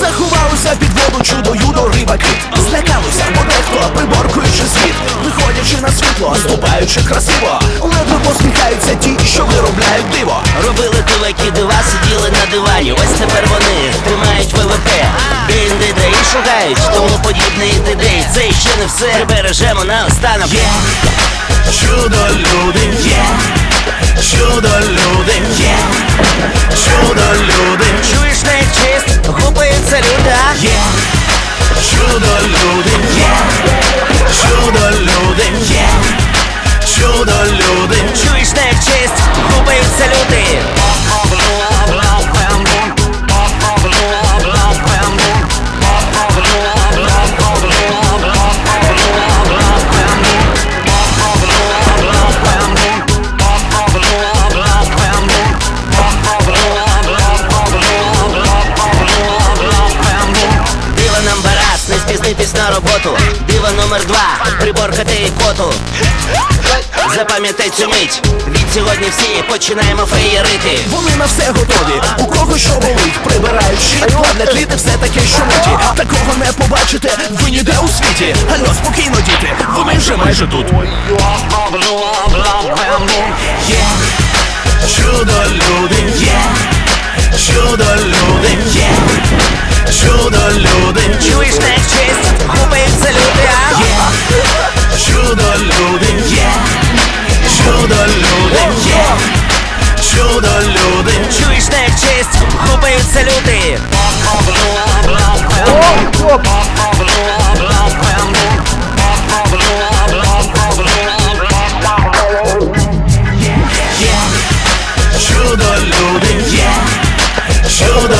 Заховалися під воду чудо юдо риба кит. Злякалися, бо дехто приборкуючи світ Виходячи на світло, ступаючи красиво і тому подібний ідей. Це ще не все. Прибережемо на останок. Є Чудо люди, є Чудо люди, є Чудо люди, чуєш не честь, гупаються люди. а? є Чудо люди, є Чудо люди, є Чудо люди, Чуєш не честь, гупаються люди. Раз, на роботу. Диво номер два, приборкати ікоту. Запам'ятай цю мить. Від сьогодні всі починаємо феєрити. Вони на все готові, у кого що болить Прибирають щит, плавлять літи, все таке що миті Такого не побачите, ви ніде у світі. Алло, спокійно, діти, вони вже майже тут. Є чудо люди, є чудо люди, є чудо люди, чудо люди. Чуєш не честь, хупаються люди. Чудо люди, чудо